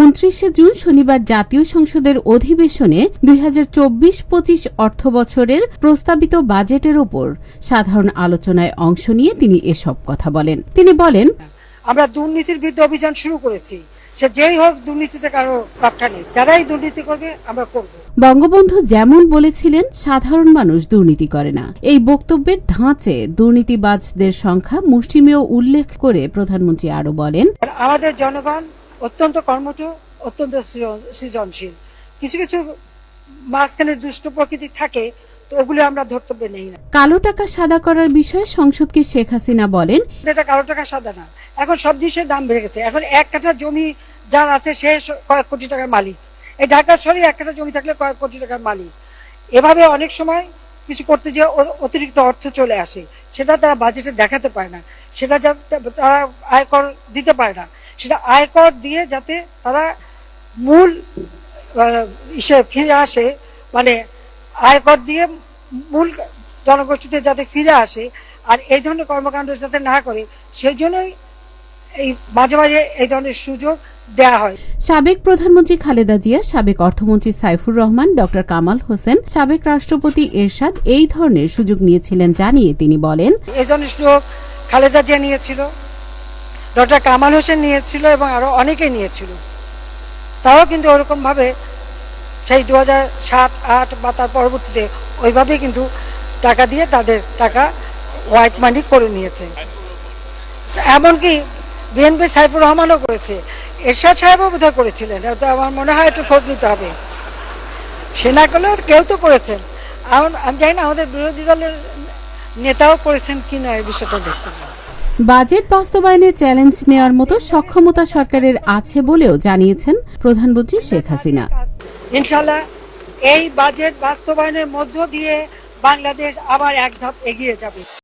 উনত্রিশে জুন শনিবার জাতীয় সংসদের অধিবেশনে দুই হাজার চব্বিশ পঁচিশ অর্থ বছরের প্রস্তাবিত বাজেটের ওপর সাধারণ আলোচনায় অংশ নিয়ে তিনি এসব কথা বলেন। তিনি বলেন আমরা দুর্নীতির বিরুদ্ধে অভিযান শুরু করেছি। সে যেই হোক দুর্নীতিতে কারও রক্ষা নেই। যারাই দুর্নীতি করবে আমরা করব। বঙ্গবন্ধু যেমন বলেছিলেন সাধারণ মানুষ দুর্নীতি করে না। এই বক্তব্যের ধাঁচে দুর্নীতিবাজদের সংখ্যা মুষ্টিমেয় উল্লেখ করে প্রধানমন্ত্রী আরও বলেন আমাদের জনগণ অত্যন্ত কর্মঠ অত্যন্ত সৃজন- সৃজনশীল। কিছু কিছু মাঝখানে দুষ্ট প্রকৃতি থাকে তো ওগুলো আমরা ধর্তব্যে নেই না। কালো টাকা সাদা করার বিষয়ে সংসদকে শেখ হাসিনা বলেন এটা কারও টাকা সাদা না। এখন সব জিনিসের দাম বেড়ে গেছে। এখন এক কাঠা জমি যার আছে সে কয়েক কোটি টাকার মালিক। এই ঢাকার শহরে এক কাঠা জমি থাকলে কয়েক কোটি টাকার মালিক। এভাবে অনেক সময় কিছু করতে যে অতিরিক্ত অর্থ চলে আসে। সেটা তারা বাজেটে দেখাতে পারে না। সেটা যাতে তারা আয়কর দিতে পারে না। সেটা আয়কর দিয়ে যাতে তারা মূল ইসে ফিরে আসে মানে আয়কর দিয়ে মূল জনগোষ্ঠীতে যাতে ফিরে আসে আর এই ধরনের কর্মকাণ্ড যাতে না করে সেই জন্যই এই মাঝে মাঝে এই ধরনের সুযোগ দেয়া হয়। সাবেক প্রধানমন্ত্রী খালেদা জিয়া সাবেক অর্থমন্ত্রী সাইফুর রহমান ড কামাল হোসেন সাবেক রাষ্ট্রপতি এরশাদ এই ধরনের সুযোগ নিয়েছিলেন জানিয়ে তিনি বলেন এই ধরনের সুযোগ খালেদা জিয়া নিয়েছিল। ডক্টর কামাল হোসেন নিয়েছিল এবং আরও অনেকে নিয়েছিল। তাও কিন্তু ওরকমভাবে সেই দু হাজার সাত, আট বা তার পরবর্তীতে ওইভাবেই কিন্তু টাকা দিয়ে তাদের টাকা হোয়াইট মানি করে নিয়েছে। এমনকি বিএনপি সাইফুর রহমানও করেছে। এরশাদ সাহেবও বোধহয় করেছিলেন। তো আমার মনে হয় একটু খোঁজ নিতে হবে। সে না করলেও কেউ তো করেছেন। আমি জানি না আমাদের বিরোধী দলের নেতাও করেছেন কি না এই বিষয়টা দেখতে হবে। বাজেট বাস্তবায়নের চ্যালেঞ্জ নেওয়ার মতো সক্ষমতা সরকারের আছে বলেও জানিয়েছেন প্রধানমন্ত্রী শেখ হাসিনা। ইনশাল্লাহ এই বাজেট বাস্তবায়নের মধ্য দিয়ে বাংলাদেশ আবার এক ধাপ এগিয়ে যাবে।